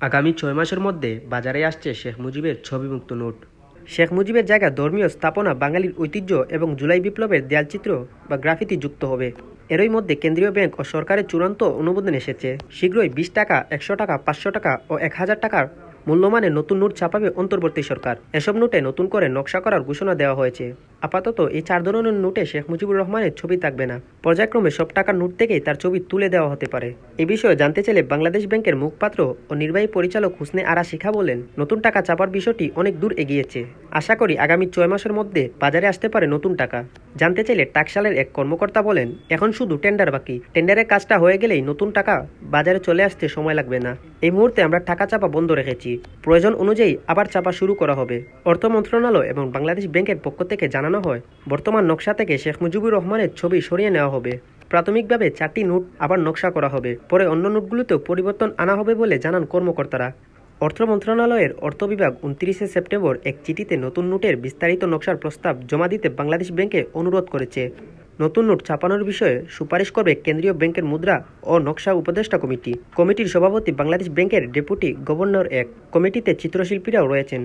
আগামী ছয় মাসের মধ্যে বাজারে আসছে শেখ মুজিবের ছবিমুক্ত নোট। শেখ মুজিবের জায়গা ধর্মীয় স্থাপনা, বাঙালির ঐতিহ্য এবং জুলাই বিপ্লবের দেয়ালচিত্র বা গ্রাফিতি যুক্ত হবে। এরই মধ্যে কেন্দ্রীয় ব্যাংক ও সরকারের চূড়ান্ত অনুমোদন এসেছে। শীঘ্রই বিশ টাকা, একশো টাকা, পাঁচশো টাকা ও এক হাজার টাকার মূল্যমানের নতুন নোট ছাপাবে অন্তর্বর্তী সরকার। এসব নোটে নতুন করে নকশা করার ঘোষণা দেওয়া হয়েছে। আপাতত এই চার ধরনের নোটে শেখ মুজিবুর রহমানের ছবি থাকবে না। পর্যায়ক্রমে সব টাকার নোট থেকেই তার ছবি তুলে দেওয়া হতে পারে। এ বিষয়ে জানতে চাইলে বাংলাদেশ ব্যাংকের মুখপাত্র ও নির্বাহী পরিচালক হুসনে আরা শিখা বলেন, নতুন টাকা চাপার বিষয়টি অনেক দূর এগিয়েছে। আশা করি আগামী ছয় মাসের মধ্যে বাজারে আসতে পারে নতুন টাকা। জানতে চাইলে টাকশালের এক কর্মকর্তা বলেন, এখন শুধু টেন্ডার বাকি। টেন্ডারের কাজটা হয়ে গেলেই নতুন টাকা বাজারে চলে আসতে সময় লাগবে না। এই মুহূর্তে আমরা টাকা চাপা বন্ধ রেখেছি। প্রয়োজন অনুযায়ী আবার চাপা শুরু করা হবে। অর্থ মন্ত্রণালয় এবং বাংলাদেশ ব্যাংকের পক্ষ থেকে জানানো হয়। বর্তমান নকশা থেকে শেখ মুজিবুর রহমানের ছবি সরিয়ে নেওয়া হবে। প্রাথমিকভাবে চারটি নোট আবার নকশা করা হবে। পরে অন্য নোটগুলোতেও পরিবর্তন আনা হবে বলে জানান কর্মকর্তারা। অর্থ মন্ত্রণালয়ের অর্থ বিভাগ উনত্রিশে সেপ্টেম্বর এক চিঠিতে নতুন নোটের বিস্তারিত নকশার প্রস্তাব জমা দিতে বাংলাদেশ ব্যাংকে অনুরোধ করেছে। নতুন নোট ছাপানোর বিষয়ে সুপারিশ করবে কেন্দ্রীয় ব্যাংকের মুদ্রা ও নকশা উপদেষ্টা কমিটি। কমিটির সভাপতি বাংলাদেশ ব্যাংকের ডেপুটি গভর্নর এক। কমিটিতে চিত্রশিল্পীরাও রয়েছেন।